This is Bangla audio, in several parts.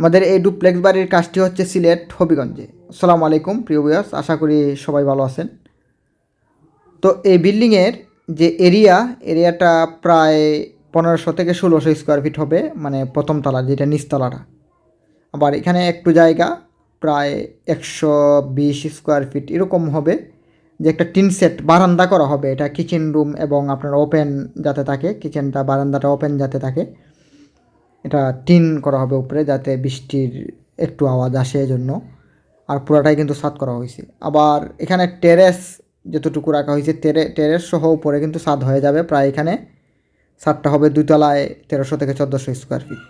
আমাদের এই ডুপ্লেক্স বাড়ির কাজটি হচ্ছে সিলেট হবিগঞ্জে। আসসালামু আলাইকুম, প্রিয় বিয়াস আশা করি সবাই ভালো আছেন। তো এই বিল্ডিংয়ের যে এরিয়া এরিয়াটা প্রায় পনেরোশো থেকে ষোলোশো স্কোয়ার ফিট হবে মানে প্রথম তলা, যেটা নিচতলাটা আবার এখানে একটু জায়গা, প্রায় একশো বিশ স্কোয়ার ফিট এরকম হবে, যে একটা টিন সেট বারান্দা করা হবে। এটা কিচেন রুম এবং আপনার ওপেন যাতে থাকে কিচেনটা বারান্দাটা ওপেন যাতে থাকে। এটা টিন করা হবে উপরে যাতে বৃষ্টির একটু আওয়াজ আসে এজন্য। আর পুরাটাই কিন্তু সাত করা হয়েছে। আবার এখানে টেরেস যতটুকু রাখা হয়েছে টেরে টেরেস সহ উপরে কিন্তু সাত হয়ে যাবে। প্রায় এখানে সাতটা হবে দুতলায় তেরোশো থেকে চোদ্দোশো স্কোয়ার ফিট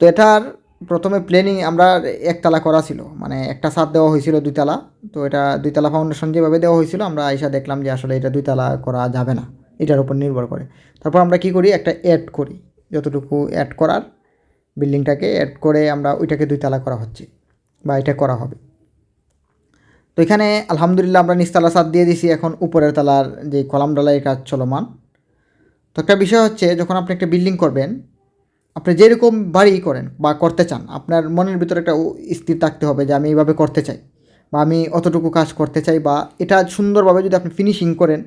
তো এটার প্রথমে প্ল্যানিং আমরা একতলা করা ছিল। মানে একটা ছাদ দেওয়া হয়েছিল দুইতলা। তো এটা দুইতলা ফাউন্ডেশন যেভাবে দেওয়া হয়েছিল, আমরা আইসা দেখলাম যে আসলে এটা দুইতলা করা যাবে না। এটার উপর নির্ভর করে। তারপর আমরা কি করি? একটা অ্যাড করি। যতটুকু অ্যাড করার বিল্ডিংটাকে অ্যাড করে আমরা ওইটাকে দুই দুইতলা করা হচ্ছে বা এটা করা হবে। তো এখানে আলহামদুলিল্লাহ আমরা নিচতলা ছাদ দিয়ে দিছি এখন উপরের তলার যে কলাম ডালাইয়ের কাজ চলমান। তো একটা বিষয় হচ্ছে, যখন আপনি একটা বিল্ডিং করবেন, আপনি যেরকম বাড়ি করেন বা করতে চান, আপনার মনের ভিতরে একটা স্থির থাকতে হবে যে আমি এইভাবে করতে চাই বা আমি অতটুকু কাজ করতে চাই বা এটা সুন্দরভাবে যদি আপনি ফিনিশিং করেন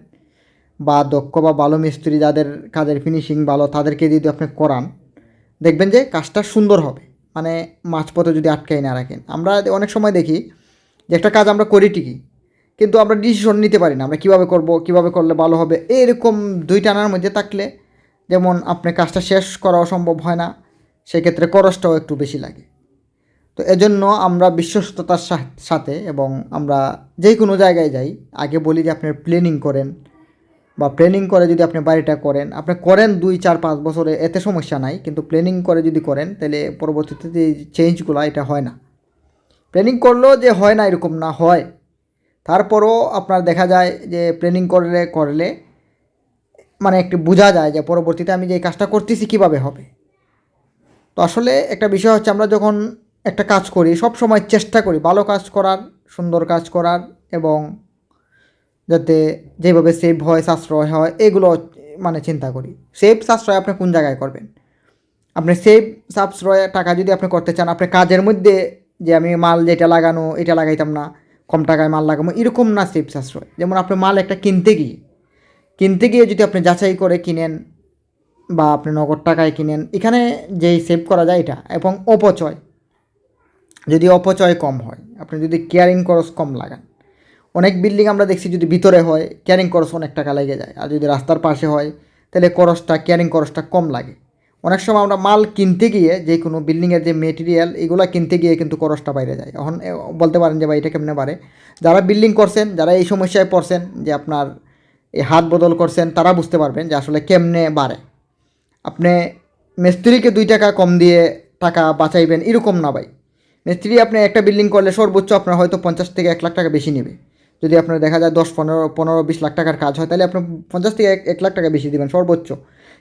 বা দক্ষ বা ভালো মিস্ত্রি যাদের কাজের ফিনিশিং ভালো, তাদেরকে যদি আপনি করান, দেখবেন যে কাজটা সুন্দর হবে। মানে মাঝপথে যদি আটকাই না রাখেন। আমরা অনেক সময় দেখি যে একটা কাজ আমরা করি ঠিকই, কিন্তু আমরা ডিসিশন নিতে পারি না। আমরা কীভাবে করব, কীভাবে করলে ভালো হবে? এরকম দুই টানার মধ্যে থাকলে যেমন আপনি কাজটা শেষ করা সম্ভব হয় না, সেক্ষেত্রে খরচটাও একটু বেশি লাগে। তো এজন্য আমরা বিশ্বস্ততার সাথে এবং আমরা যে কোনো জায়গায় যাই, আগে বলি যে আপনি প্ল্যানিং করেন। বা প্ল্যানিং করে যদি আপনি বাড়িটা করেন, আপনি করেন দুই, চার, পাঁচ বছরে, এতে সমস্যা নাই, কিন্তু প্ল্যানিং করে যদি করেন, তাহলে পরবর্তীতে যে চেঞ্জগুলো এটা হয় না। প্ল্যানিং করলেও যে হয় না, এরকম না, হয়। তারপরও আপনার দেখা যায় যে প্ল্যানিং করলে করলে মানে একটু বোঝা যায় যে পরবর্তীতে আমি যে এই কাজটা করতেছি কীভাবে হবে। তো আসলে একটা বিষয় হচ্ছে, আমরা যখন একটা কাজ করি সব সময় চেষ্টা করি ভালো কাজ করার, সুন্দর কাজ করার এবং যাতে যেভাবে সেভ হয়, সাশ্রয় হয়, এগুলো মানে চিন্তা করি। সেভ সাশ্রয় আপনি কোন জায়গায় করবেন? আপনি সেভ সাশ্রয় টাকা যদি আপনি করতে চান, আপনি কাজের মধ্যে যে আমি মাল যেটা লাগানো, এটা লাগাইতাম না, কম টাকায় মাল লাগাবো, এরকম না সেভ সাশ্রয়। যেমন আপনি মাল একটা কিনতে গিয়ে কিনতে গিয়ে যদি আপনি যাচাই করে কিনেন বা আপনি নগদ টাকায় কিনেন, এখানে যেই সেভ করা যায় এটা, এবং অপচয়। যদি অপচয় কম হয়, আপনি যদি কেয়ারিং খরচ কম লাগান অনেক বিল্ডিং আমরা দেখছি যদি ভিতরে হয় ক্যারিং খরচ অনেক টাকা লেগে যায়। আর যদি রাস্তার পাশে হয়, তাহলে খরচটা ক্যারিং খরচটা কম লাগে। অনেক সময় আমরা মাল কিনতে গিয়ে, যে কোনো বিল্ডিংয়ের যে মেটেরিয়াল এগুলো কিনতে গিয়ে কিন্তু খরচটা বাইরে যায়। এখন বলতে পারেন যে ভাই, এটা কেমনে বাড়ে? যারা বিল্ডিং করছেন, যারা এই সমস্যায় পড়ছেন, যে আপনার এই হাত বদল করছেন, তারা বুঝতে পারবেন যে আসলে কেমনে বাড়ে। আপনি মিস্ত্রিকে দুই টাকা কম দিয়ে টাকা বাঁচাইবেন, এরকম না ভাই। মিস্ত্রি আপনি একটা বিল্ডিং করলে সর্বোচ্চ আপনার হয়তো পঞ্চাশ থেকে এক লাখ টাকা বেশি নেবে। যদি আপনার দেখা যায় দশ, পনেরো পনেরো, বিশ লাখ টাকার কাজ হয়, তাহলে আপনি পঞ্চাশ থেকে এক এক লাখ টাকা বেশি দেবেন, সর্বোচ্চ।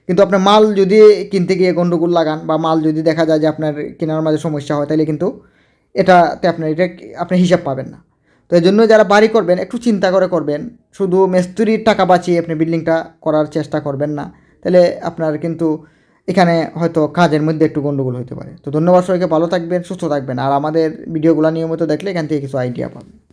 কিন্তু আপনার মাল যদি কিনতে গিয়ে গন্ডগোল লাগান বা মাল যদি দেখা যায় যে আপনার কেনার মাঝে সমস্যা হয়, তাহলে কিন্তু এটাতে আপনার এটা আপনি হিসাব পাবেন না। তো এই জন্য যারা বাড়ি করবেন, একটু চিন্তা করে করবেন, শুধু মিস্ত্রির টাকা বাঁচিয়ে আপনি বিল্ডিংটা করার চেষ্টা করবেন না, তাহলে আপনার কিন্তু এখানে হয়তো কাজের মধ্যে একটু গণ্ডগোল হতে পারে। তো ধন্যবাদ সবাইকে, ভালো থাকবেন, সুস্থ থাকবেন, আর আমাদের ভিডিওগুলো নিয়মিত দেখলে এখান থেকে কিছু আইডিয়া পাবেন।